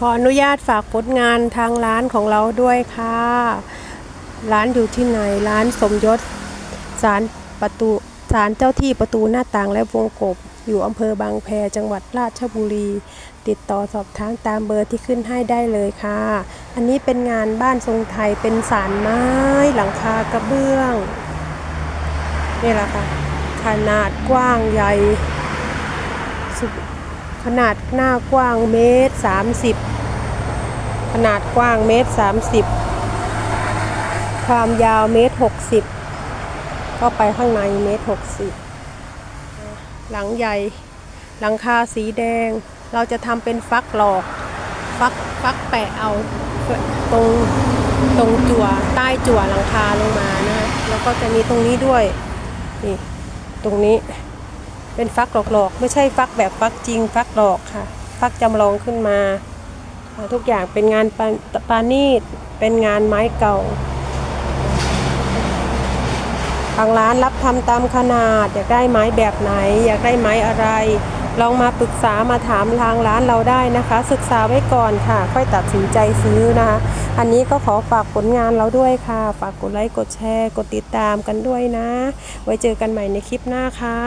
ขออนุญาตฝากผลงานทางร้านของเราด้วยค่ะ ร้านอยู่ที่ไหน ร้านสมยศศาลประตูศาลเจ้าที่ประตูหน้าต่างและวงกบ อยู่อำเภอบางแพจังหวัดราชบุรี ติดต่อสอบถามตามเบอร์ที่ขึ้นให้ได้เลยค่ะ อันนี้เป็นงานบ้านทรงไทยเป็นศาลไม้ หลังคากระเบื้องนี่แหละค่ะ ขนาดกว้างใหญ่สุด ขนาดหน้ากว้างเมตรสามสิบขนาดกว้างเมตรสามสิบความยาวเมตรหกสิบก็ไปข้างในเมตรหกสิบหลังใหญ่หลังคาสีแดง เราจะทำเป็นฟักหลอก ฟักฟักแปะเอาตรงตรงจั่วใต้จั่วหลังคาลงมานะแล้วก็จะมีตรงนี้ด้วยนี่ตรงนี้ เป็นฟักหลอกๆ ไม่ใช่ฟักแบบฟักจริงฟักหลอกค่ะ ฟักจำลองขึ้นมา ทุกอย่างเป็นงานปาปานีตเป็นงานไม้เก่าทางร้านรับทำตามขนาด อยากได้ไม้แบบไหน อยากได้ไม้อะไร ลองมาปรึกษามาถามทางร้านเราได้นะคะ ศึกษาไว้ก่อนค่ะ ค่อยตัดสินใจซื้อนะคะ อันนี้ก็ขอฝากผลงานเราด้วยค่ะ ฝากกดไลค์กดแชร์ กดติดตามกันด้วยนะ ไว้เจอกันใหม่ในคลิปหน้าค่ะ